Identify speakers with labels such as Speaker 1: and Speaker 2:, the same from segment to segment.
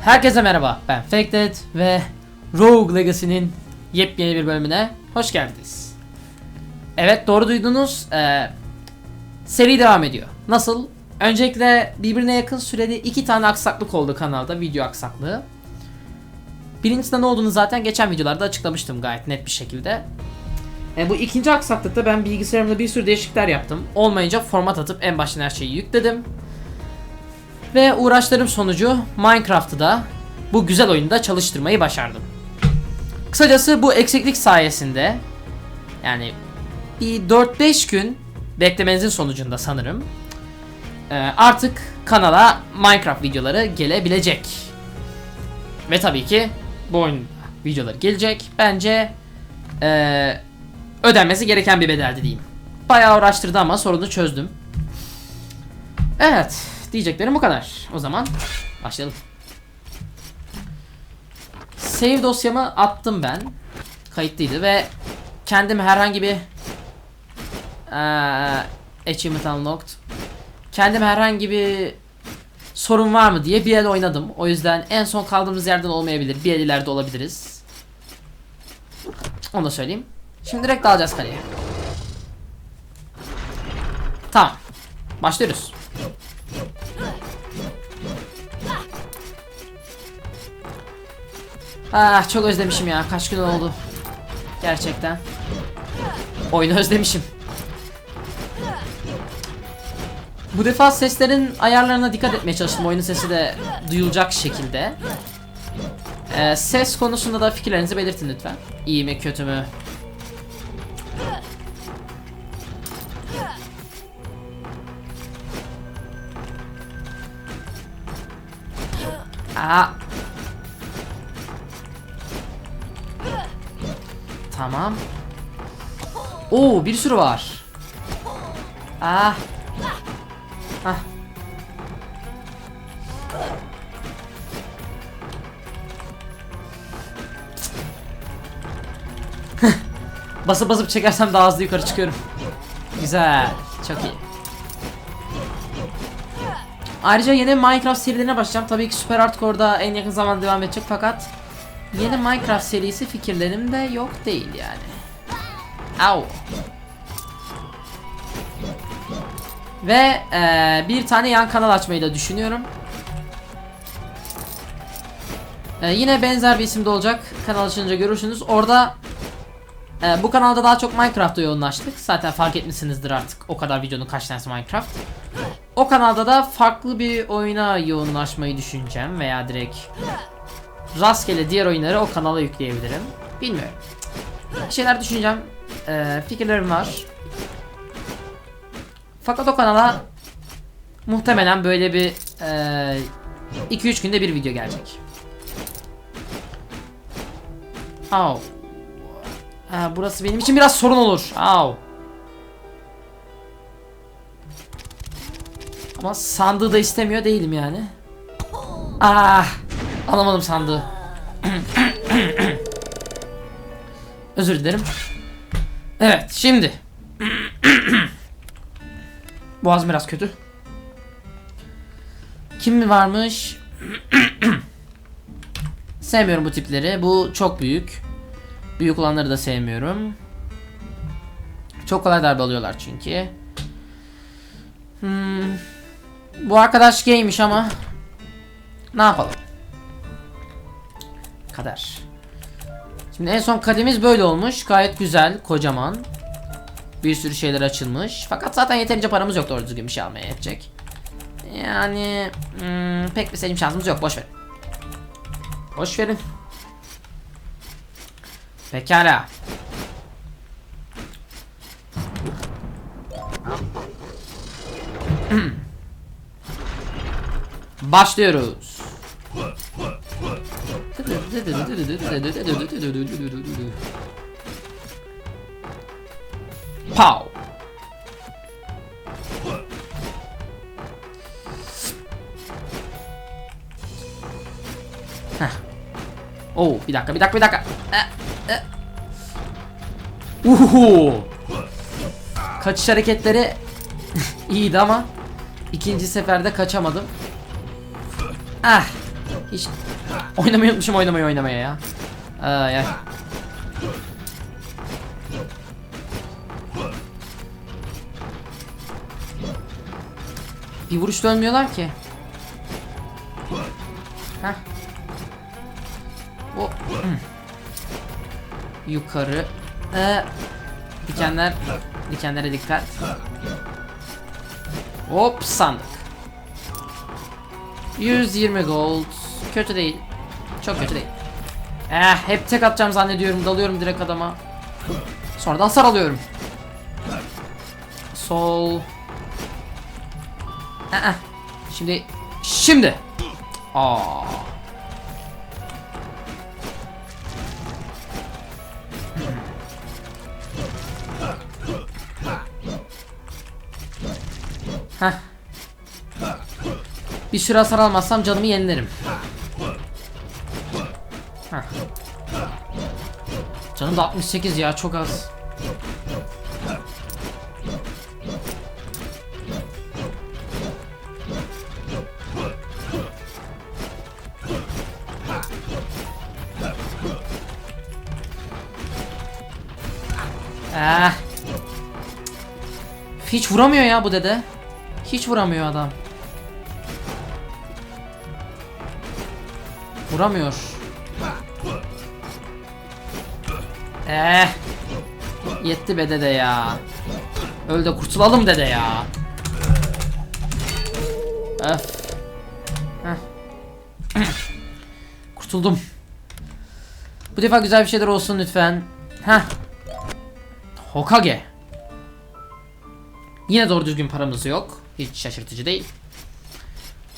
Speaker 1: Herkese merhaba, ben Faked ve Rogue Legacy'nin yepyeni bir bölümüne hoş geldiniz. Evet doğru duydunuz, ee, seri devam ediyor. Nasıl? Öncelikle birbirine yakın sürede iki tane aksaklık oldu kanalda, video aksaklığı. Birincisinde ne olduğunu zaten geçen videolarda açıklamıştım gayet net bir şekilde. E, bu ikinci aksaklıkta ben bilgisayarımda bir sürü değişiklikler yaptım. Olmayınca format atıp en baştan her şeyi yükledim. Ve uğraşlarım sonucu Minecraft'ı da bu güzel oyunda çalıştırmayı başardım. Kısacası bu eksiklik sayesinde yani bir 4-5 gün beklemenizin sonucunda sanırım e, artık kanala Minecraft videoları gelebilecek. Ve tabii ki bu oyun videoları gelecek. Bence e, ödenmesi gereken bir bedeldi diyeyim. Bayağı uğraştırdı ama sorunu çözdüm. Evet, diyeceklerim bu kadar. O zaman başlayalım. Save dosyamı attım ben. Kayıtlıydı ve kendim herhangi bir eee achievement unlocked. Kendim herhangi bir sorun var mı diye bir el oynadım. O yüzden en son kaldığımız yerden olmayabilir. Bir el ileride olabiliriz. Onu da söyleyeyim. Şimdi direkt dalacağız kaleye. Tamam. Başlıyoruz. Ah çok özlemişim ya. Kaç gün oldu. Gerçekten. Oyunu özlemişim. Bu defa seslerin ayarlarına dikkat etmeye çalıştım. Oyunun sesi de duyulacak şekilde. Ee, ses konusunda da fikirlerinizi belirtin lütfen. İyi mi kötü mü? Tamam. Oo bir sürü var. Ah. Ah. basıp basıp çekersem daha hızlı yukarı çıkıyorum. Güzel. Çok iyi. Ayrıca yeni Minecraft serilerine başlayacağım. Tabii ki Super Hardcore'da en yakın zamanda devam edecek fakat yeni Minecraft serisi fikirlerim de yok değil yani. Au. Ve eee, bir tane yan kanal açmayı da düşünüyorum. Eee, yine benzer bir isimde olacak. Kanal açınca görürsünüz. Orada eee, bu kanalda daha çok Minecraft'a yoğunlaştık. Zaten fark etmişsinizdir artık o kadar videonun kaç tanesi Minecraft. O kanalda da farklı bir oyuna yoğunlaşmayı düşüneceğim veya direkt rastgele diğer oyunları o kanala yükleyebilirim. Bilmiyorum. Şeyler düşüneceğim. Eee, fikirlerim var. Fakat o kanala muhtemelen böyle bir 2-3 günde bir video gelecek. Au. Ha, burası benim için biraz sorun olur. Au. Ama sandığı da istemiyor değilim yani. Ah, alamadım sandığı. Özür dilerim. Evet, şimdi. Boğazım biraz kötü. Kim mi varmış? Sevmiyorum bu tipleri. Bu çok büyük. Büyük olanları da sevmiyorum. Çok kolay darbe alıyorlar çünkü. Hmm. Bu arkadaş gaymiş ama ne yapalım? Kader. Şimdi en son kalemiz böyle olmuş. Gayet güzel, kocaman. Bir sürü şeyler açılmış. Fakat zaten yeterince paramız yok doğru düzgün bir şey almaya yetecek. Yani hmm, pek bir seçim şansımız yok. Boş verin. Boş verin. Pekala. Başlıyoruz. Pow. Oo, bir dakika, bir dakika, bir dakika. Eh, eh. Uhu. Kaçış hareketleri iyiydi ama ikinci seferde kaçamadım. Ah. Hiç oynamayı unutmuşum oynamayı oynamaya ya. Ay ay. Bir vuruşta ölmüyorlar ki. Heh. O. Yukarı. Ee, dikenler. Dikenlere dikkat. Hop sandık. 120 gold. Kötü değil. Çok kötü değil. Eh hep tek atacağım zannediyorum. Dalıyorum direkt adama. Sonra da hasar alıyorum. Sol. Aa. Şimdi şimdi. Aa. Bir süre hasar almazsam canımı yenilerim. Canım da 68 ya çok az. Ah. Hiç vuramıyor ya bu dede. Hiç vuramıyor adam. Vuramıyor. Eh. Yetti be dede ya. Öl de kurtulalım dede ya. Öf. Kurtuldum. Bu defa güzel bir şeyler olsun lütfen. Heh. Hokage. Yine doğru düzgün paramız yok. Hiç şaşırtıcı değil.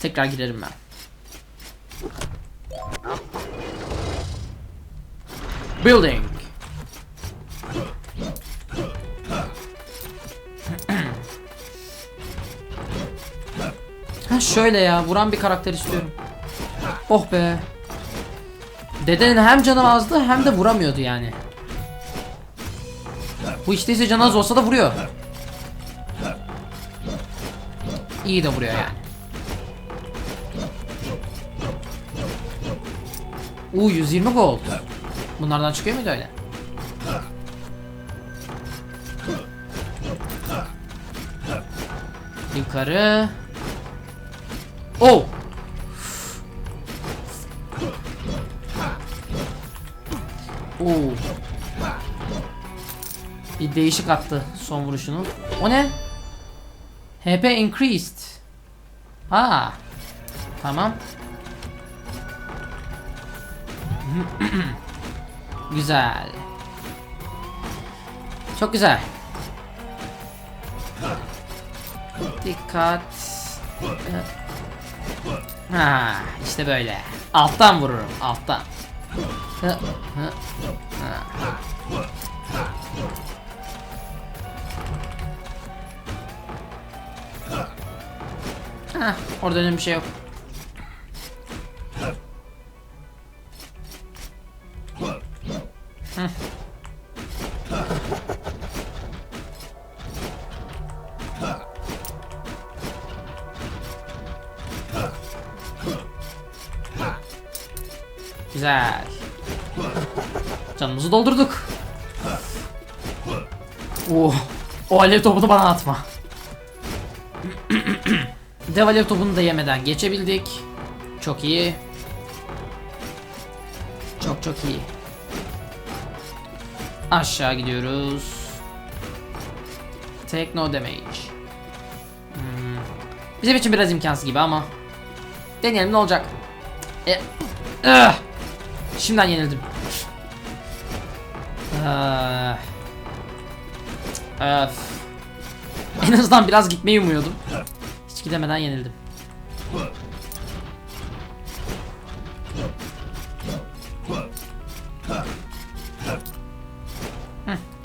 Speaker 1: Tekrar girerim ben. Building. ha şöyle ya vuran bir karakter istiyorum. Oh be. Dedenin hem canı azdı hem de vuramıyordu yani. Bu işte ise canı az olsa da vuruyor. İyi de vuruyor yani. Uuu 120 gold. Bunlardan çıkıyor muydu öyle? Yukarı. Oh. Oo. Bir değişik attı son vuruşunu. O ne? HP increased. Ha. Tamam. güzel. Çok güzel. Dikkat. Ha, işte böyle. Alttan vururum, alttan. Ha. Orada önemli bir şey yok. Güzel. Canımızı doldurduk. Oh. O alev topunu bana atma. Dev alev topunu da yemeden geçebildik. Çok iyi. Çok çok iyi. Aşağı gidiyoruz. Take no damage. Hmm. Bizim için biraz imkansız gibi ama. Deneyelim ne olacak. E, ıh! Şimdiden yenildim. Ah. Öf. En azından biraz gitmeyi umuyordum. Hiç gidemeden yenildim.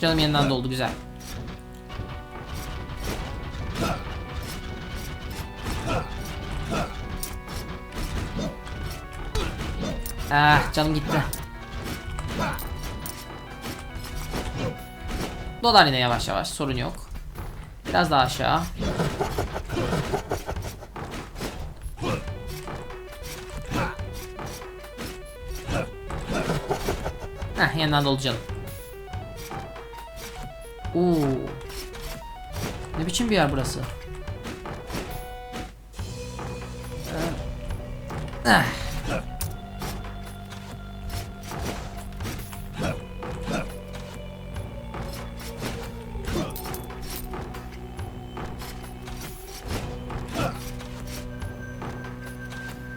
Speaker 1: Canım yeniden doldu güzel. Ah canım gitti. Dolar yine yavaş yavaş sorun yok. Biraz daha aşağı. Heh yeniden dolu. Oo. Ne biçim bir yer burası? Ee, eh.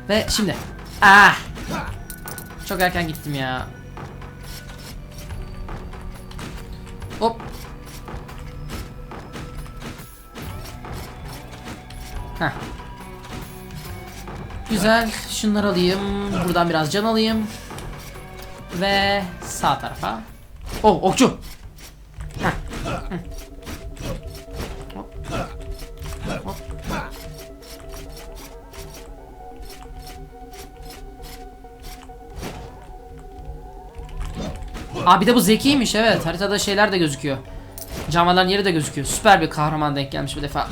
Speaker 1: Ve şimdi. Ah. Çok erken gittim ya. Güzel. Şunları alayım. Buradan biraz can alayım. Ve sağ tarafa. Oh okçu. Heh. Bir de bu zekiymiş evet. Haritada şeyler de gözüküyor. Canavarların yeri de gözüküyor. Süper bir kahraman denk gelmiş bu defa.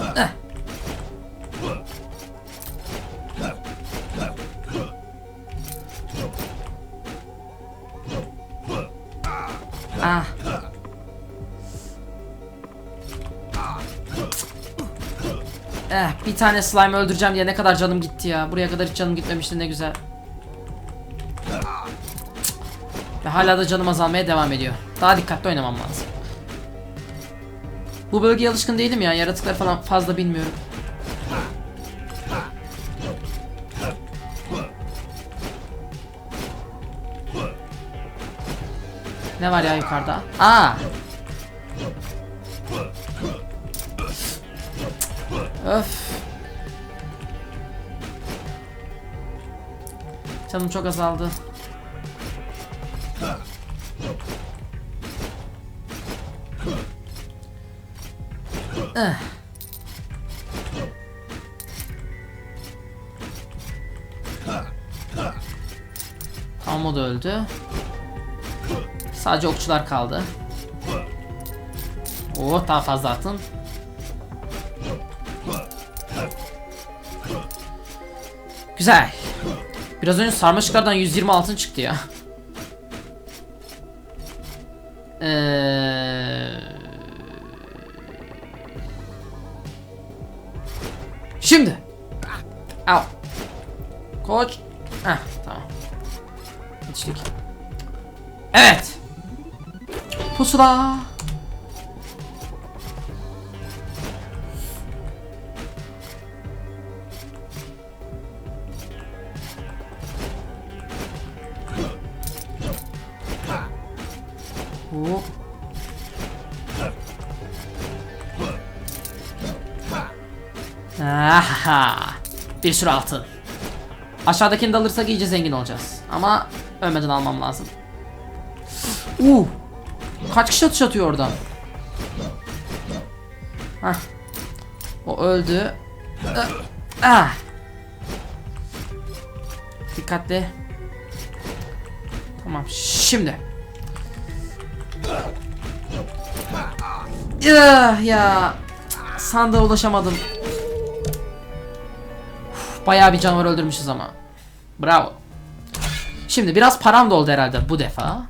Speaker 1: Bir tane slime öldüreceğim diye ne kadar canım gitti ya. Buraya kadar hiç canım gitmemişti ne güzel. Ve hala da canım azalmaya devam ediyor. Daha dikkatli oynamam lazım. Bu bölgeye alışkın değilim ya. Yaratıkları falan fazla bilmiyorum. Ne var ya yukarıda? Aa! Öf. Canım çok azaldı. Eh. Tamam o da öldü. Sadece okçular kaldı. Oo daha fazla atın. Güzel. Biraz önce sarmaşıklardan 120 altın çıktı ya. Eee... Şimdi. Al. Koç. Heh, tamam. Geçtik. Evet. Pusula. Aha. Bir sürü altın. Aşağıdakini de alırsak iyice zengin olacağız. Ama ölmeden almam lazım. Uh. Kaç kişi atış atıyor oradan? Hah. O öldü. Ah. Ah. Dikkatli. Tamam şimdi. Ya ya. Sandığa ulaşamadım. Bayağı bir canavar öldürmüşüz ama. Bravo. Şimdi biraz param da oldu herhalde bu defa.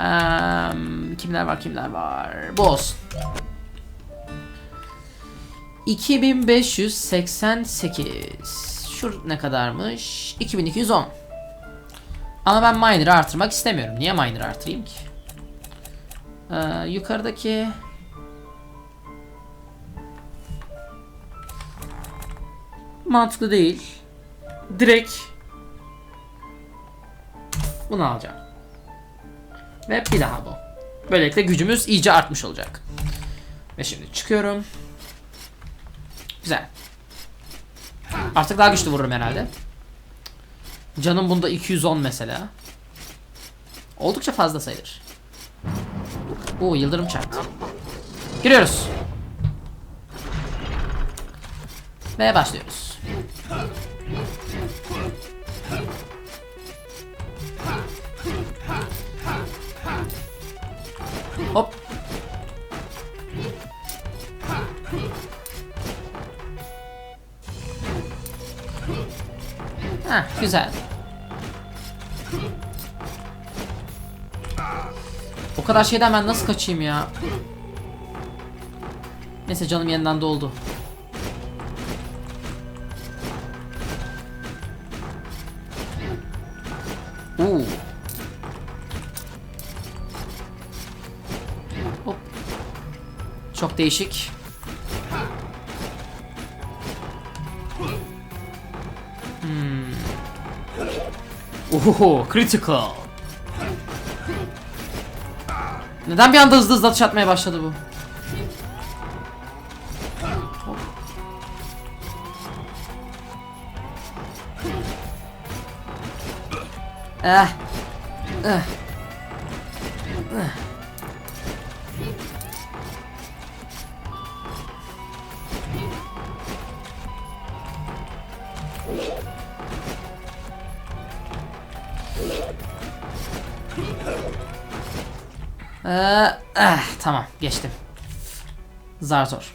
Speaker 1: Eee, kimler var kimler var. Bu olsun. 2588. Şu ne kadarmış? 2210. Ama ben miner'ı artırmak istemiyorum. Niye miner'ı artırayım ki? Ee, yukarıdaki mantıklı değil. Direkt bunu alacağım. Ve bir daha bu. Böylelikle gücümüz iyice artmış olacak. Ve şimdi çıkıyorum. Güzel. Artık daha güçlü vururum herhalde. Canım bunda 210 mesela. Oldukça fazla sayılır. Oo yıldırım çarptı. Giriyoruz. Ve başlıyoruz. Hop. Ha güzel. O kadar şeyden ben nasıl kaçayım ya? Neyse canım yeniden doldu. Çok değişik. Hmm. Oho, critical. Neden bir anda hızlı hızlı atış atmaya başladı bu? Eh. Eh. Eh. Ee, eh, tamam geçtim. Zar zor.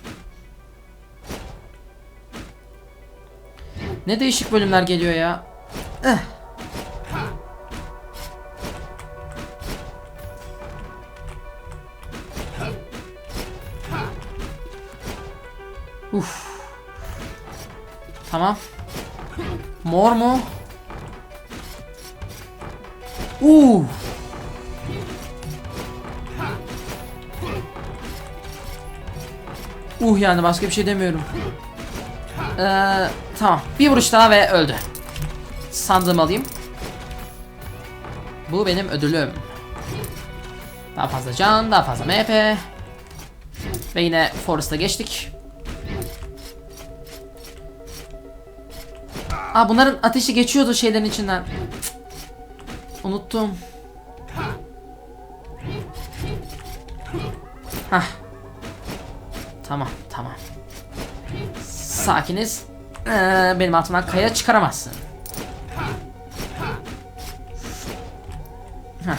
Speaker 1: Ne değişik bölümler geliyor ya. Eh. Uf. Tamam. Mor mu? Uh. Uh yani başka bir şey demiyorum. Ee, tamam. Bir vuruş daha ve öldü. Sandığımı alayım. Bu benim ödülüm. Daha fazla can, daha fazla MP. Ve yine Forest'a geçtik. Aa bunların ateşi geçiyordu şeylerin içinden. Cık. Unuttum. Sakiniz. Ee, benim altımdan kaya çıkaramazsın. Hah.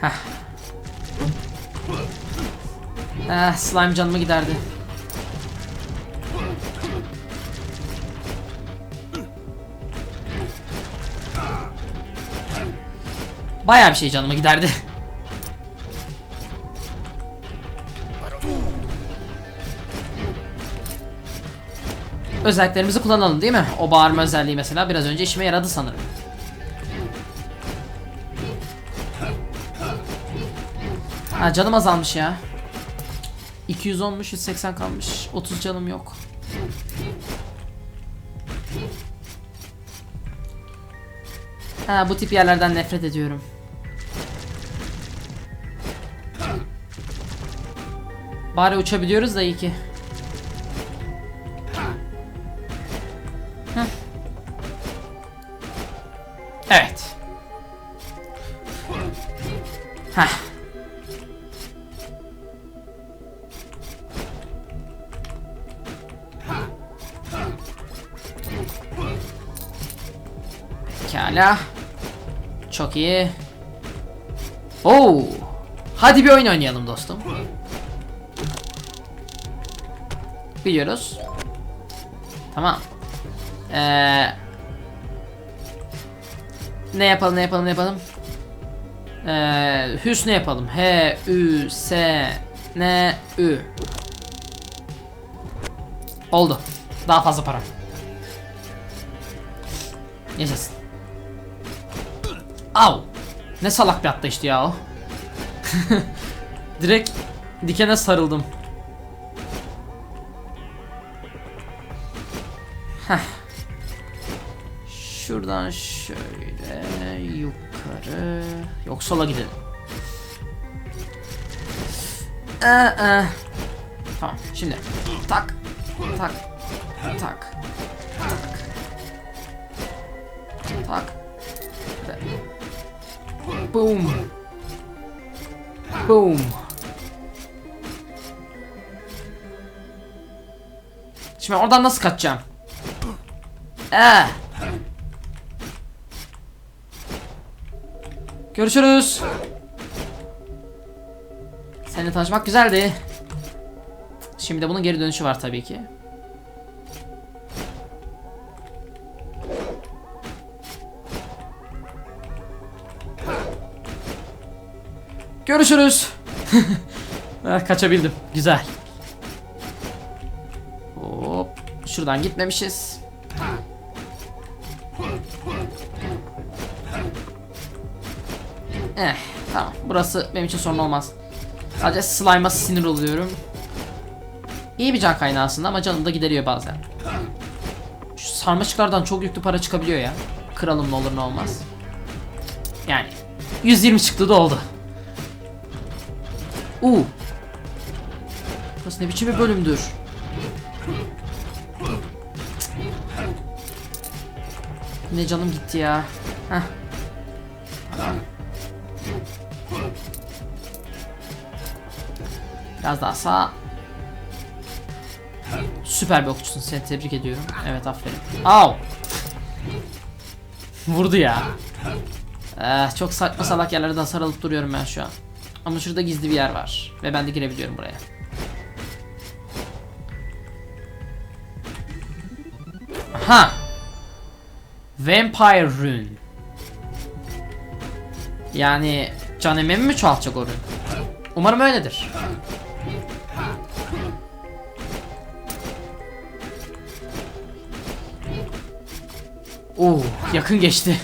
Speaker 1: Hah. Ah, slime canımı giderdi. Bayağı bir şey canımı giderdi. Özelliklerimizi kullanalım değil mi? O bağırma özelliği mesela biraz önce işime yaradı sanırım. Ha canım azalmış ya. 200 olmuş 180 kalmış 30 canım yok. Ha bu tip yerlerden nefret ediyorum. Bari uçabiliyoruz da iyi ki. Heh. Evet. Heh. Pekala. Çok iyi. Oo. Hadi bir oyun oynayalım dostum. Biliyoruz. Tamam. Ee, ne yapalım ne yapalım ne yapalım? Ee, hüsnü yapalım. H Ü S N Ü. Oldu. Daha fazla para. Yaşasın. Au. Ne salak bir atlayıştı ya o. Direkt dikene sarıldım. Şuradan şöyle yukarı. Yok sola gidelim. Ee, ee. Tamam şimdi tak tak tak tak tak boom boom Şimdi oradan nasıl kaçacağım? Ee. Görüşürüz. Seninle tanışmak güzeldi. Şimdi bunun geri dönüşü var tabii ki. Görüşürüz. Ah, Kaçabildim. Güzel. Hop. Şuradan gitmemişiz. Eh, tamam. Burası benim için sorun olmaz. Sadece slime'a sinir oluyorum. İyi bir can kaynağı aslında ama canım da gideriyor bazen. Şu sarmaşıklardan çok yüklü para çıkabiliyor ya. Kralım ne olur ne olmaz. Yani 120 çıktı da oldu. Uuu. Burası ne biçim bir bölümdür. Ne canım gitti ya. Heh. Biraz daha sağ. Süper bir okçusun seni tebrik ediyorum. Evet aferin. Au. Vurdu ya. Eh, çok saçma salak yerlerden sarılıp duruyorum ben şu an. Ama şurada gizli bir yer var. Ve ben de girebiliyorum buraya. Aha. Vampire Rune. Yani can ememi mi çoğaltacak o rune? Umarım öyledir. Oo, yakın geçti.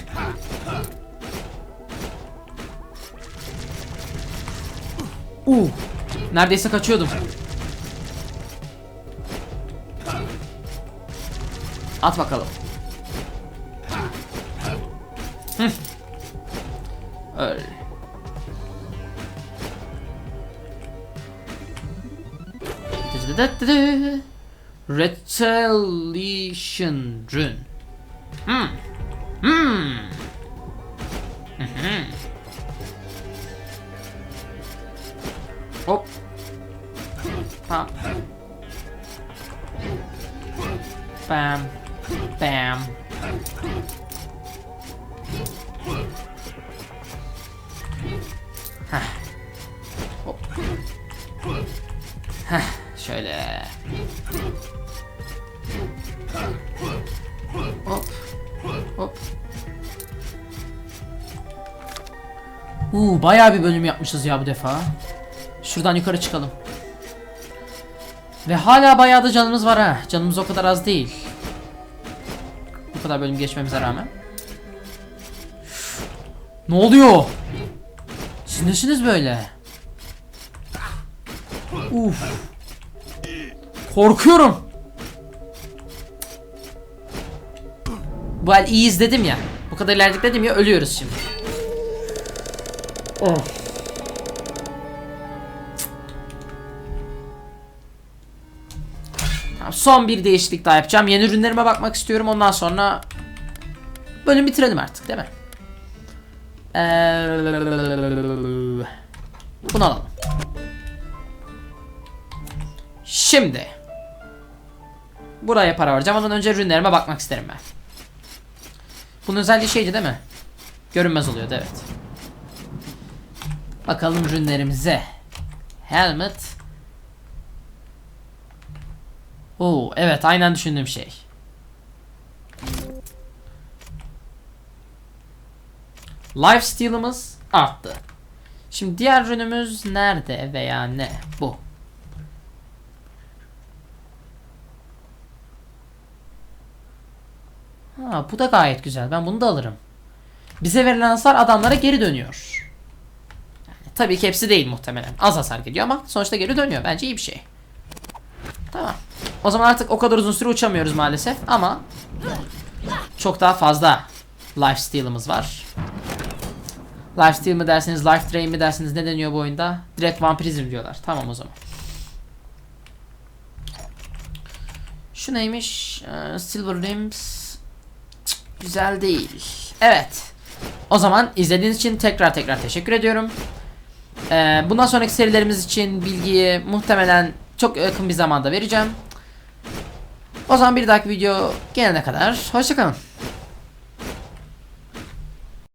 Speaker 1: Oo, neredeyse kaçıyordum. At bakalım. Hı. Öl. Retaliation Rune. Hmm. Hmm. Hı hı. Hop. Uuu bayağı bir bölüm yapmışız ya bu defa. Şuradan yukarı çıkalım. Ve hala bayağı da canımız var ha. Canımız o kadar az değil. Bu kadar bölüm geçmemize rağmen. Ne oluyor? Siz nesiniz böyle? Uf. Korkuyorum. Bu el iyiyiz dedim ya. Bu kadar ilerledik dedim ya ölüyoruz şimdi. Son bir değişiklik daha yapacağım. Yeni ürünlerime bakmak istiyorum. Ondan sonra bölüm bitirelim artık değil mi? Ee, bunu alalım. Şimdi buraya para harcayacağım. Ondan önce ürünlerime bakmak isterim ben. Bunun özelliği şeydi değil mi? Görünmez oluyordu evet. Bakalım ürünlerimize. Helmet. Oo evet aynen düşündüğüm şey. Lifesteal'ımız arttı. Şimdi diğer ürünümüz nerede veya ne? Bu. Ha, bu da gayet güzel. Ben bunu da alırım. Bize verilen hasar adamlara geri dönüyor. Tabii ki hepsi değil muhtemelen. Az hasar geliyor ama sonuçta geri dönüyor. Bence iyi bir şey. Tamam. O zaman artık o kadar uzun süre uçamıyoruz maalesef ama çok daha fazla lifesteal'ımız var. Lifesteal mi dersiniz, life drain mi dersiniz ne deniyor bu oyunda? Direkt vampirizm diyorlar. Tamam o zaman. Şu neymiş? Ee, Silver Rims. Güzel değil. Evet. O zaman izlediğiniz için tekrar tekrar teşekkür ediyorum. Ee, bundan sonraki serilerimiz için bilgiyi muhtemelen çok yakın bir zamanda vereceğim. O zaman bir dahaki video gelene kadar hoşçakalın.